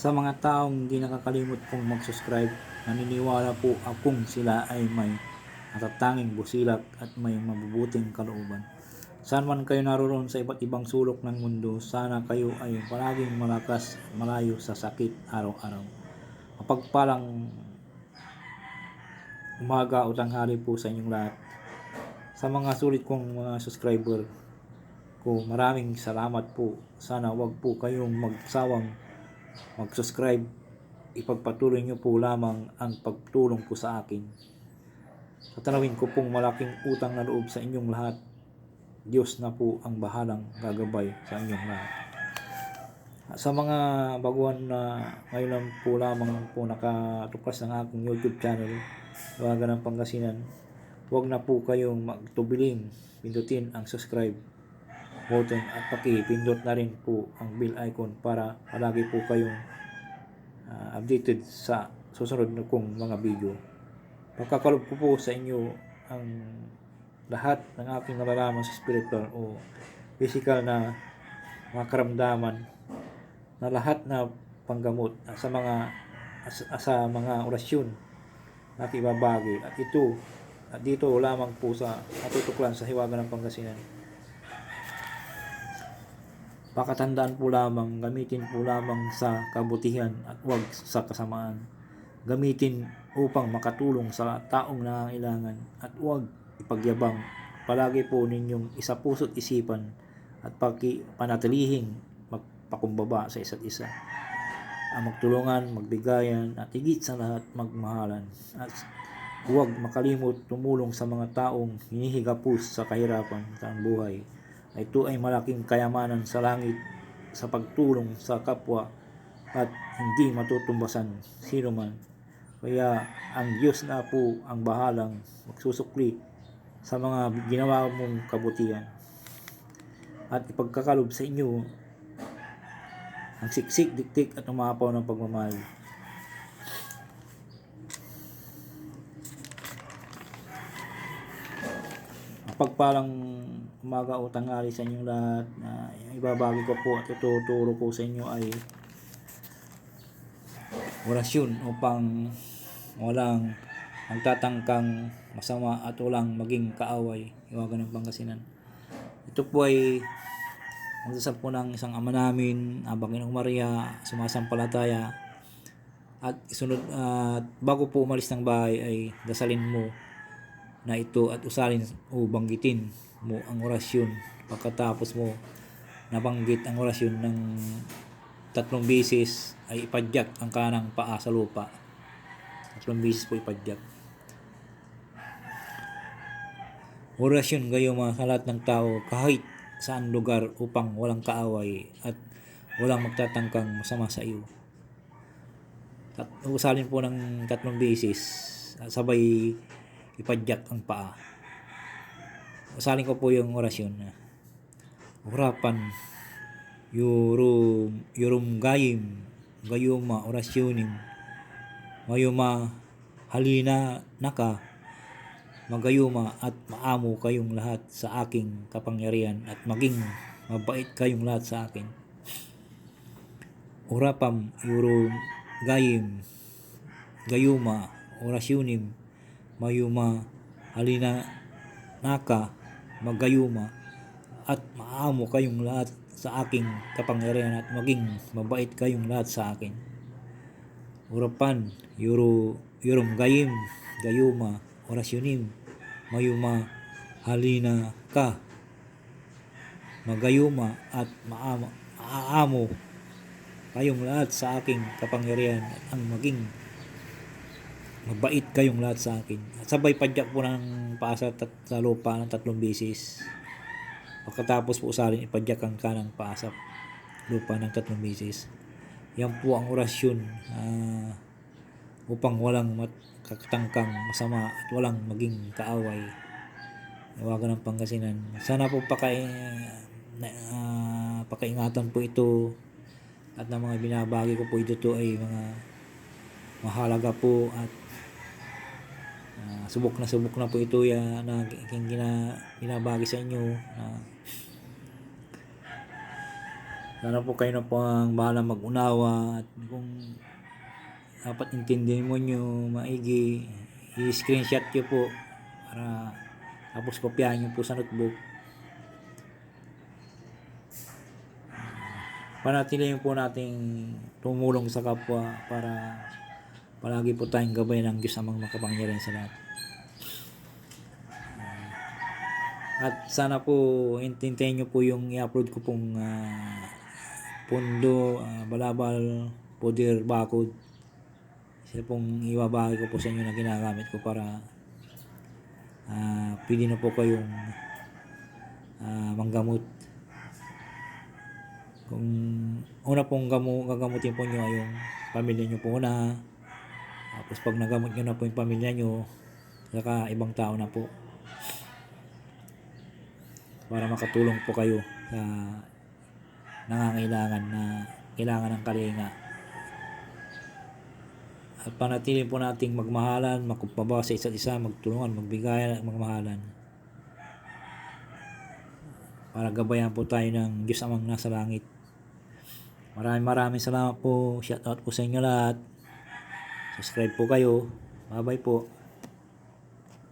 Sa mga taong hindi nakakalimot pong mag-subscribe, naniniwala po akong sila ay may natatanging busilak at may mabubuting kalooban. Saan man kayo naroon sa iba't ibang sulok ng mundo, sana kayo ay palaging malakas malayo sa sakit araw-araw. Mapagpalang umaga o tanghali po sa inyong lahat. Sa mga sulit kong mga subscriber ko, maraming salamat po. Sana wag po kayong magsawang mag-subscribe. Ipagpatuloy nyo po lamang ang pagtulong po sa akin. Tatanawin ko pong malaking utang na loob sa inyong lahat. Diyos na po ang bahalang gagabay sa inyong lahat. Sa mga baguhan na ngayon lang po lamang po nakatuklas ng aking YouTube channel, Iwaga ng Pangasinan, huwag na po kayong magtubiling pindutin ang subscribe button at pakipindot na rin po ang bell icon para palagi po kayong ah, updated sa susunod na kong mga video. Pagkakalob ko po sa inyo ang lahat ng aking nalalaman sa spiritual o physical na mga karamdaman na lahat na panggamot sa mga sa mga orasyon na ibabagi at ito at dito lamang po sa natutuklan sa Hiwaga ng Pangasinan. Pakatandaan po lamang, gamitin po lamang sa kabutihan at huwag sa kasamaan. Gamitin upang makatulong sa taong nangangailangan at huwag ipagyabang. Palagi po ninyong isa puso't isipan at paki, magpakumbaba sa isa't isa. Ang magtulungan, magbigayan at higit sa lahat magmahalan. At huwag makalimot tumulong sa mga taong hinihigapos sa kahirapan sa buhay ay ito ay malaking kayamanan sa langit sa pagtulong sa kapwa at hindi matutumbasan sino man. Kaya ang Diyos na po ang bahalang magsusukli sa mga ginawa mong kabutihan. At ipagkakalob sa inyo ang siksik, diktik at umapaw ng pagmamahal. Pagpalang umaga o tanghali sa inyong lahat na ibabagi ko po at ituturo ko sa inyo ay orasyon upang walang magtatangkang masama at walang maging kaaway iwagan ng Pangasinan. Ito po ay magsasap po ng isang ama namin, Abang Inong Maria, sumasampalataya at isunod at bago po umalis ng bahay ay dasalin mo na ito at usalin o banggitin mo ang orasyon. Pagkatapos mo nabanggit ang orasyon ng tatlong bisis ay ipadyak ang kanang paa sa lupa. Tatlong bisis po ipadyak. Orasyon gayo mga sa lahat ng tao kahit saan lugar upang walang kaaway at walang magtatangkang masama sa iyo. Tat- usalin po ng tatlong bisis at sabay ipadyak ang paa Usalin ko po yung orasyon na Urapan Yurum Yurum gayim Gayuma orasyonim Mayuma Halina naka Magayuma at maamo kayong lahat sa aking kapangyarihan at maging mabait kayong lahat sa akin. Urapam Yurum Gayim Gayuma orasyonim Mayuma Halina naka magayuma at maamo kayong lahat sa aking kapangyarihan at maging mabait kayong lahat sa akin. Urapan, yuro, yurum gayim, gayuma, orasyonim, mayuma, halina ka, magayuma at maamo, maaamo kayong lahat sa aking kapangyarihan at ang maging mabait kayong lahat sa akin. At sabay padyak po ng paa sa, tat, sa lupa ng tatlong bisis. Pagkatapos po usalin, ipadyak ang kanang paa sa lupa ng tatlong bisis. Yan po ang orasyon ah, upang walang mat, kakatangkang masama at walang maging kaaway. Iwagan ng Pangasinan. Sana po pakai, na, ah, pakaingatan po ito at ng mga binabagi ko po ito to ay mga mahalaga po at Ah, subok na subok na po ito ya na aking gina, binabagi sa inyo na Sana po kayo na po ang bahala mag-unawa at kung dapat intindihin mo nyo maigi, i-screenshot nyo po para tapos kopyahin nyo po sa notebook. Panatilihin po nating tumulong sa kapwa para palagi po tayong gabay ng Diyos amang makapangyarihan sa lahat. At sana po intindihin nyo po yung i-upload ko pong ah, Pundo, ah, Balabal, Poder, Bakod. Sila pong iwabagi ko po sa inyo na ginagamit ko para ah pwede na po kayong ah, manggamot. Kung una pong gamu, gagamutin po nyo ay yung pamilya nyo po una. Tapos pag nagamot nyo na po yung pamilya nyo, saka ibang tao na po para makatulong po kayo sa nangangailangan na kailangan ng kalinga. At panatili po nating magmahalan, magkumpaba sa isa't isa, magtulungan, magbigayan magmahalan. Para gabayan po tayo ng Diyos amang nasa langit. Maraming maraming salamat po. Shout out po sa inyo lahat. Subscribe po kayo. Bye bye po.